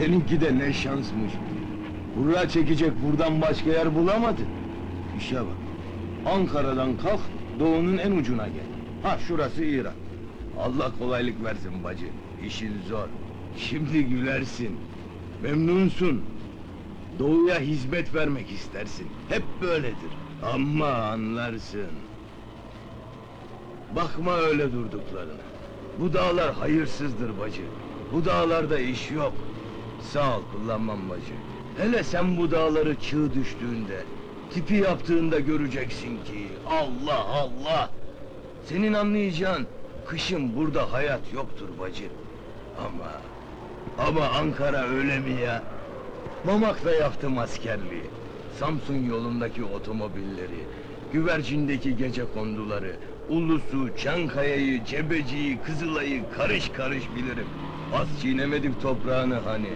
Seninki de ne şansmış. Buraya çekecek buradan başka yer bulamadı. İşe bak. Ankara'dan kalk, doğunun en ucuna gel. Ha şurası İran. Allah kolaylık versin bacı. İşin zor. Şimdi gülersin. Memnunsun. Doğuya hizmet vermek istersin. Hep böyledir. Ama anlarsın. Bakma öyle durduklarına. Bu dağlar hayırsızdır bacı. Bu dağlarda iş yok. Sağ ol kullanmam bacı. Hele sen bu dağları çığ düştüğünde, tipi yaptığında göreceksin ki Allah Allah! Senin anlayacağın kışın burada hayat yoktur bacı. Ama ama Ankara öyle mi ya? Mamak'ta yaptım askerliği. Samsun yolundaki otomobilleri, güvercindeki gece konduları, Ulus'u, Çankaya'yı, Cebeci'yi, Kızılay'ı karış karış bilirim. Az çiğnemedik toprağını hani.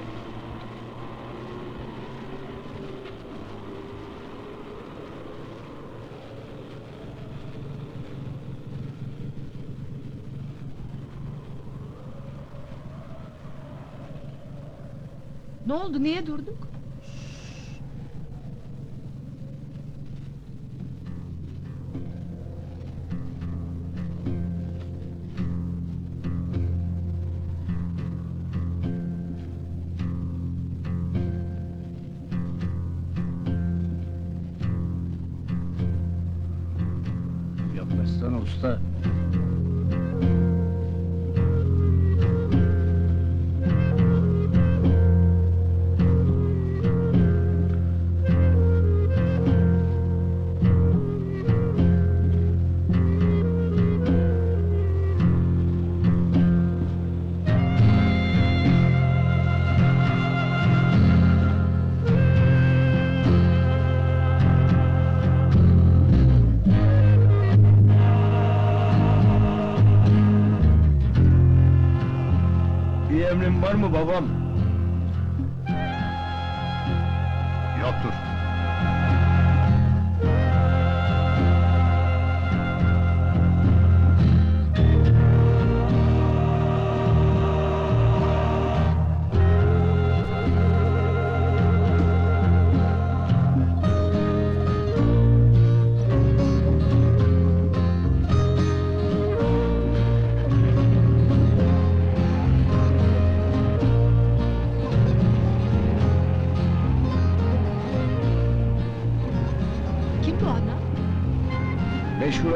Ne oldu, niye durduk? Yapmasana usta. Bir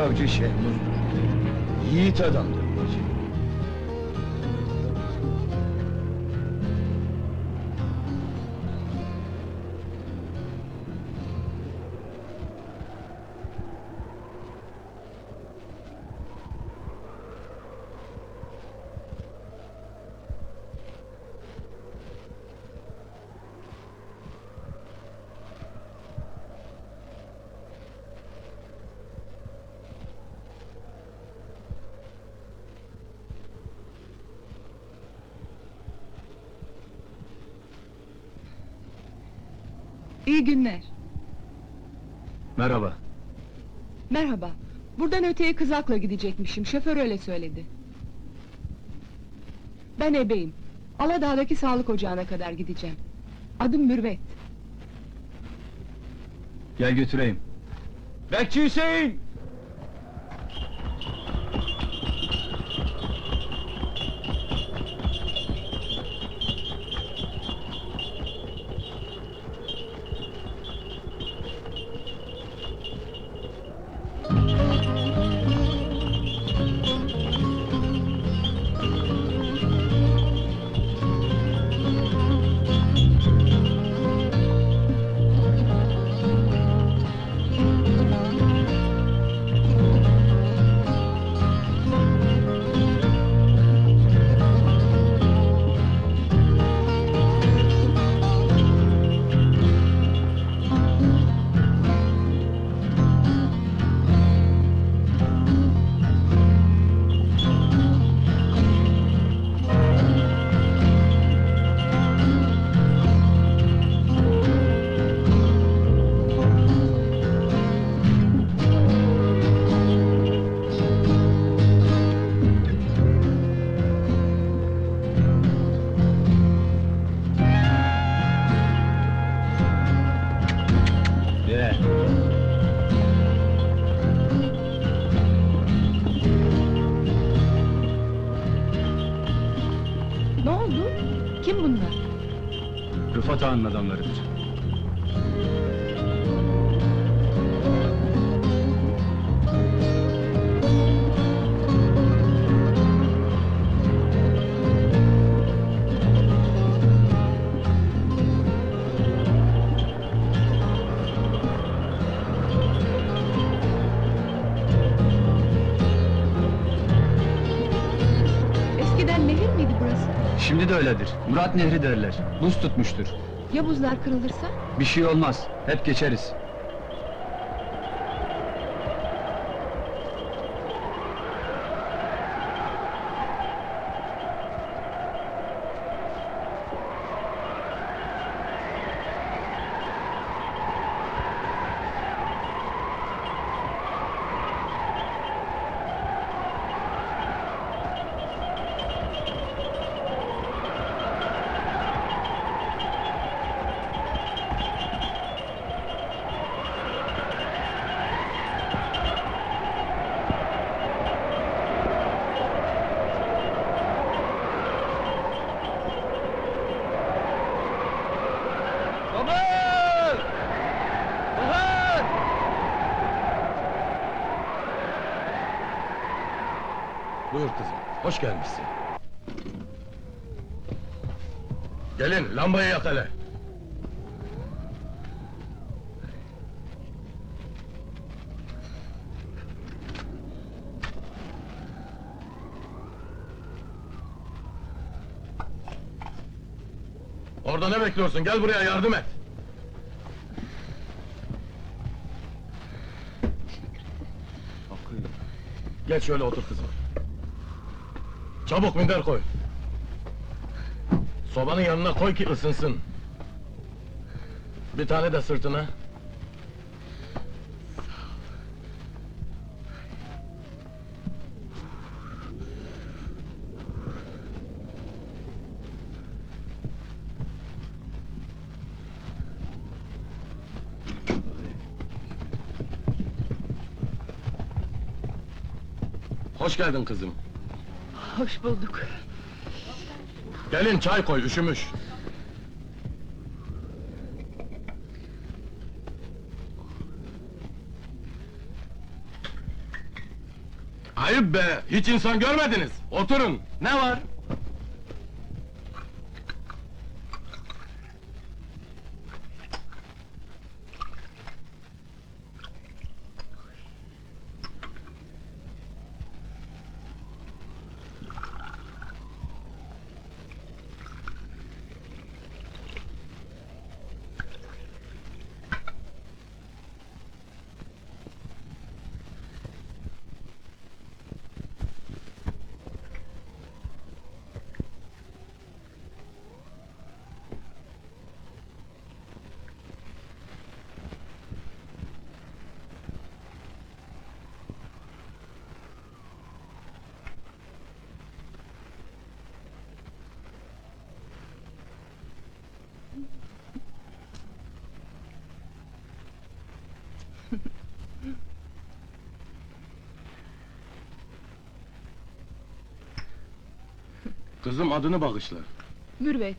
avcı Şehmuz'dur. Yiğit adamdır İyi günler. Merhaba. Merhaba. Buradan öteye kızakla gidecekmişim. Şoför öyle söyledi. Ben ebeyim. Aladağ'daki sağlık ocağına kadar gideceğim. Adım Mürvet. Gel götüreyim. Bekçi Hüseyin! Rıfat Ağa'nın adamlarıdır. Eskiden nehir miydi burası? Şimdi de öyledir. Murat Nehri derler. Buz tutmuştur. Ya buzlar kırılırsa? Bir şey olmaz. Hep geçeriz. Buyur kızım, hoş gelmişsin. Gelin, lambayı yak hele. Orada ne bekliyorsun? Gel buraya yardım et. Geç şöyle otur kızım. Çabuk minder koy. Sobanın yanına koy ki ısınsın. Bir tane de sırtına. Hoş geldin kızım. Hoş bulduk. Gelin çay koy, üşümüş. Ayıp be, hiç insan görmediniz. Oturun, ne var? Kızım adını bağışla. Mürvet.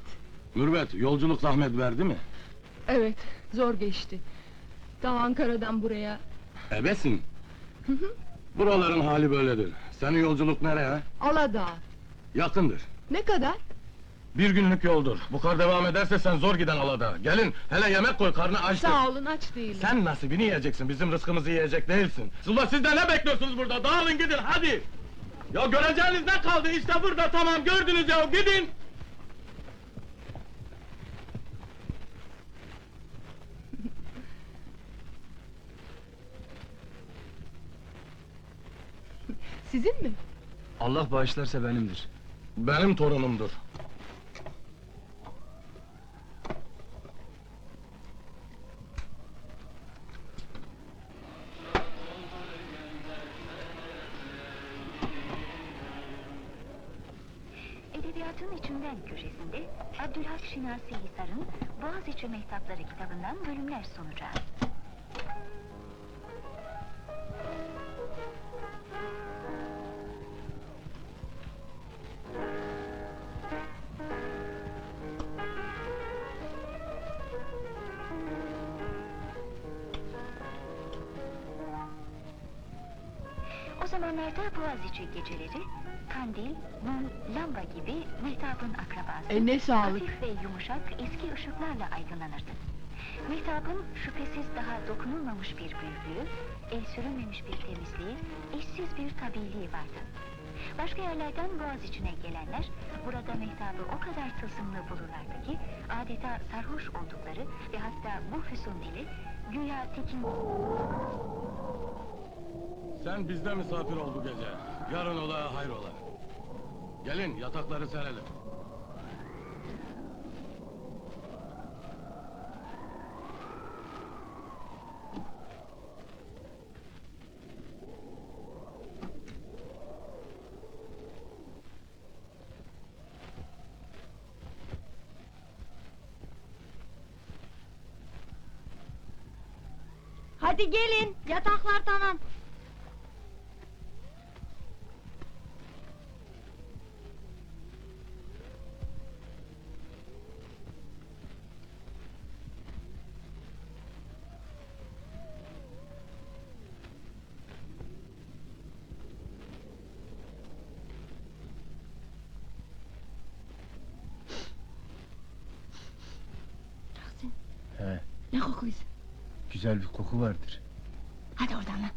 Mürvet, yolculuk zahmet verdi mi? Evet, zor geçti. Ta Ankara'dan buraya. Ebesin. Buraların hali böyledir. Senin yolculuk nereye? Aladağ. Yakındır. Ne kadar? Bir günlük yoldur. Bu kar devam ederse sen zor giden alada. Gelin, hele yemek koy, karnı açtır. Sağ olun, aç değilim. Sen nasibini yiyeceksin, bizim rızkımızı yiyecek değilsin. Sıla siz de ne bekliyorsunuz burada? Dağılın gidin, hadi! Ya göreceğiniz ne kaldı? İşte burada, tamam, gördünüz ya, gidin! Sizin mi? Allah bağışlarsa benimdir. Benim torunumdur. Türkçe Mehtapları kitabından bölümler sunacağım. O zamanlarda Boğaziçi geceleri kandil, mum, lamba gibi mehtabın akrabası, E, ne sağlık. hafif ve yumuşak eski ışıklarla aydınlanırdı. Mehtabın şüphesiz daha dokunulmamış bir büyüklüğü, el sürülmemiş bir temizliği, eşsiz bir tabiiliği vardı. Başka yerlerden boğaz içine gelenler burada mehtabı o kadar tılsımlı bulurlardı ki adeta sarhoş oldukları ve hatta bu füsun eli güya tekin Sen bizde misafir ol bu gece. Yarın ola hayrola. Gelin yatakları serelim. Hadi gelin, yataklar tamam. Ne kokuysa? Güzel bir koku vardır. Hadi oradan lan.